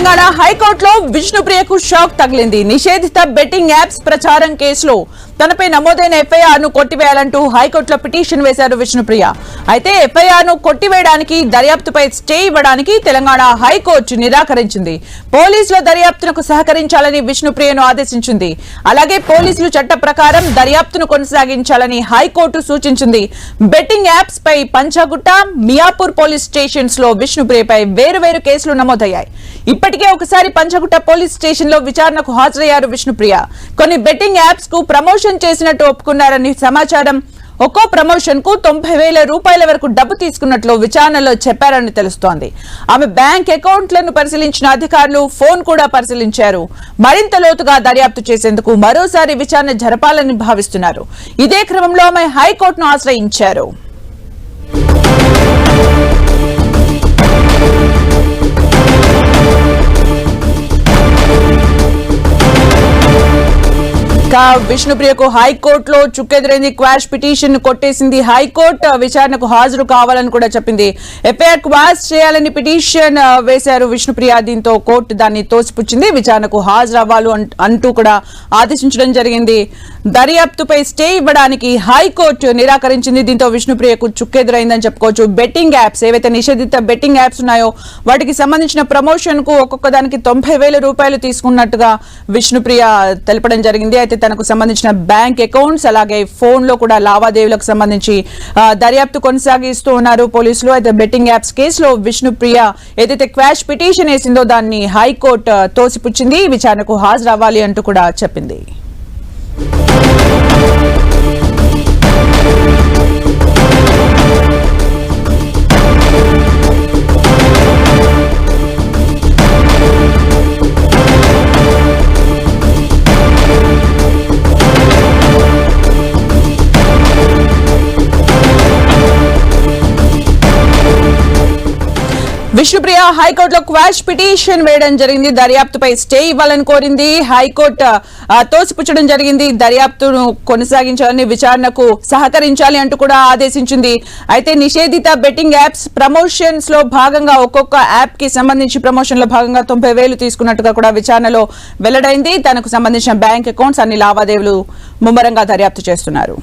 venga. Telangana హైకోర్టులో విష్ణుప్రియకు shock తగిలింది. నిషేధిత బెట్టింగ్ యాప్స్ ప్రచారం కేసులో తనపై నమోదైన ఎఫ్ఐఆర్ను కొట్టివేయాలంటూ హైకోర్టులో పిటిషన్ వేశారు విష్ణుప్రియ. అయితే ఎఫ్ఐఆర్ను కొట్టివేయడానికి దర్యాప్తుపై స్టే ఇవ్వడానికి తెలంగాణ హైకోర్టు నిరాకరించింది. పోలీసుల దర్యాప్తునకు సహకరించాలని విష్ణుప్రియను ఆదేశించింది. అలాగే పోలీసులు చట్ట ప్రకారం దర్యాప్తును కొనసాగించాలని హైకోర్టు సూచించింది. బెట్టింగ్ యాప్స్ పై పంచగుట్ట మియాపూర్ పోలీస్ స్టేషన్స్లో విష్ణుప్రియపై వేరు వేరు కేసులు నమోదయ్యాయి. ఇప్పటికే ఒకసారి పంచగుట్ట పోలీస్ స్టేషన్లో విచారణకు హాజరయ్యారు విష్ణుప్రియ. కొన్ని బెట్టింగ్ యాప్స్కు ప్రమోషన్ చేసినట్టు ఒప్పుకున్నారని సమాచారం. ఒక్కో ప్రమోషన్కు తొంభై వేల రూపాయల వరకు డబ్బు తీసుకున్నట్లు విచారణలో చెప్పారని తెలుస్తోంది. ఆమె బ్యాంక్ అకౌంట్లను పరిశీలించిన అధికారులు ఫోన్ కూడా పరిశీలించారు. మరింత లోతుగా దర్యాప్తు చేసేందుకు మరోసారి విచారణ జరపాలని భావిస్తున్నారు. ఇదే క్రమంలో ఆమె హైకోర్టును ఆశ్రయించారు. ఇక విష్ణుప్రియకు హైకోర్టులో చుక్కెదురైంది క్వాష్ పిటిషన్ కొట్టేసింది హైకోర్టు విచారణకు హాజరు కావాలని కూడా చెప్పింది. ఎఫ్ఐఆర్ క్వాష్ చేయాలని పిటిషన్ వేశారు విష్ణుప్రియ. దీంతో కోర్టు దాన్ని తోసిపుచ్చింది విచారణకు హాజరు అంటూ కూడా ఆదేశించడం జరిగింది. దర్యాప్తుపై స్టే ఇవ్వడానికి హైకోర్టు నిరాకరించింది. దీంతో విష్ణుప్రియకు చుక్కెదురైందని చెప్పుకోవచ్చు. బెట్టింగ్ యాప్స్ ఏవైతే నిషేధిత బెట్టింగ్ యాప్స్ ఉన్నాయో వాటికి సంబంధించిన ప్రమోషన్కు ఒక్కొక్క దానికి తొంభై వేల రూపాయలు తీసుకున్నట్టుగా విష్ణుప్రియ తెలపడం జరిగింది. అయితే తనకు సంబంధించిన బ్యాంక్ అకౌంట్స్ అలాగే ఫోన్లో కూడా లావాదేవీలకు సంబంధించి దర్యాప్తు కొనసాగిస్తూ ఉన్నారు పోలీసులు. అయితే బెట్టింగ్ యాప్స్ కేసులో విష్ణుప్రియ ఏదైతే క్వాష్ పిటిషన్ వేసిందో దాన్ని హైకోర్టు తోసిపుచ్చింది. విచారణకు హాజరవ్వాలి అంటూ కూడా చెప్పింది. విష్ణుప్రియ హైకోర్టులో క్వాష్ పిటిషన్ వేయడం జరిగింది. దర్యాప్తుపై స్టే ఇవ్వాలని కోరింది. హైకోర్టు తోసిపుచ్చడం జరిగింది. దర్యాప్తును కొనసాగించాలని విచారణకు సహకరించాలి అంటూ కూడా ఆదేశించింది. అయితే నిషేధిత బెట్టింగ్ యాప్స్ ప్రమోషన్స్లో భాగంగా ఒక్కొక్క యాప్కి సంబంధించి ప్రమోషన్లో భాగంగా తొంభై వేలు తీసుకున్నట్టుగా కూడా విచారణలో వెల్లడైంది. తనకు సంబంధించిన బ్యాంక్ అకౌంట్స్ అన్ని లావాదేవీలు ముమ్మరంగా దర్యాప్తు చేస్తున్నారు.